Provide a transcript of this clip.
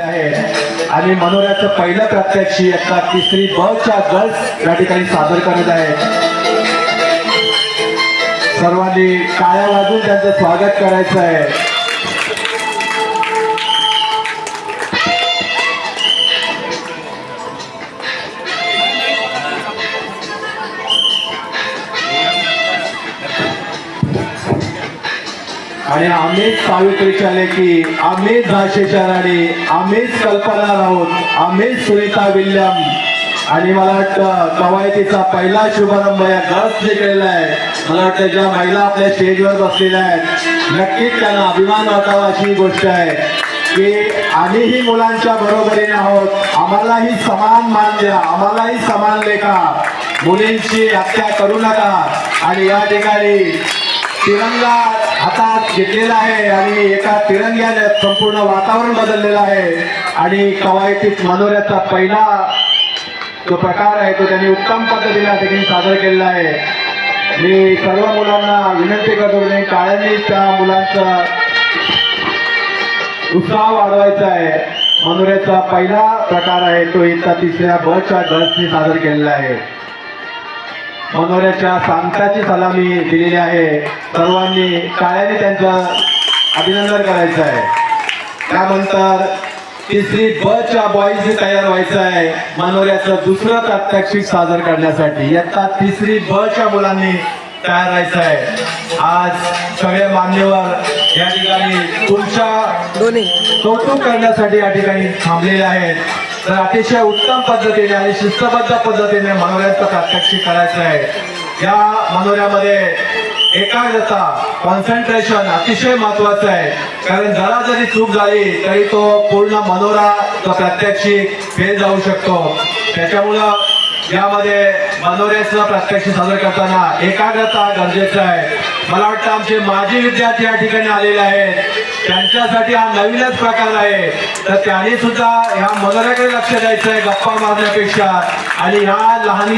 आहे. आणि मनोऱ्याचं पहिलं प्रत्यक्षी आता तिसरी ब च्या गर्ल्स या ठिकाणी सादर करत आहे. सर्वांनी टाळ्या वाजून त्यांचं स्वागत करायचं आहे. आणि आम्हीच सावित्रीच्या लेखी आम्हीच झाशीच्या राणी आम्हीच कल्पना राऊत आम्हीच सुनीता विल्यम. आणि मला वाटतं कवायतीचा पहिला शुभारंभ या गर्ल्सने जिंकलेला आहे मला वाटतं ज्या महिला आपल्या स्टेजवर बसलेल्या आहेत नक्कीच त्यांना अभिमान वाटावा अशी गोष्ट आहे की आम्हीही मुलांच्या बरोबरीने आहोत. आम्हालाही समान मान द्या. आम्हालाही समान लेखा. मुलींची हत्या करू नका. आणि या ठिकाणी तिरंगा हातात घेतलेला आहे आणि एका तिरंग्याने संपूर्ण वातावरण बदललेलं आहे. आणि कवायतीत मनोऱ्याचा पहिला जो प्रकार आहे तो त्यांनी उत्तम पद्धतीने या ठिकाणी सादर केलेला आहे. मी सर्व मुलांना विनंती करतो की त्यांनी त्या मुलांचा उत्साह वाढवायचा आहे. मनोऱ्याचा पहिला प्रकार आहे तो इथं तिसऱ्या बसच्या गर्ल्सनी सादर केलेला आहे. मनोऱ्याच्या सांगताची सलामी दिलेली आहे. सर्वांनी टाळ्याने त्यांचं अभिनंदन करायचं आहे. त्यानंतर तिसरी ब च्या बॉईजने तयार व्हायचं आहे. मनोऱ्याचं दुसरं प्रात्यक्षिक सादर करण्यासाठी. इयत्ता तिसरी ब च्या मुलांनी तयार व्हायचं आहे. आज सगळे मान्यवर या ठिकाणी तुमच्या कौतुक करण्यासाठी या ठिकाणी थांबलेले आहेत. तर अतिशय उत्तम पद्धतीने आणि शिस्तबद्ध पद्धतीने मनोऱ्यांचं प्रात्यक्षिक करायचं आहे. या मनोऱ्यामध्ये एकाग्रता कॉन्सन्ट्रेशन अतिशय महत्वाचं आहे. कारण जरा जरी चूक झाली तरी तो पूर्ण मनोरा तो प्रात्यक्षिक फेल जाऊ शकतो. त्याच्यामुळं यामध्ये मनोरेचं प्रत्यक्ष सादर करताना एकाग्रता गरजेचं आहे. मला वाटतं आमचे माजी विद्यार्थी या ठिकाणी आलेले आहेत. त्यांच्यासाठी हा नवीनच प्रकार आहे. तर त्यांनी सुद्धा ह्या मनोऱ्याकडे लक्ष द्यायचं आहे गप्पा मारण्यापेक्षा. आणि ह्या लहानल्या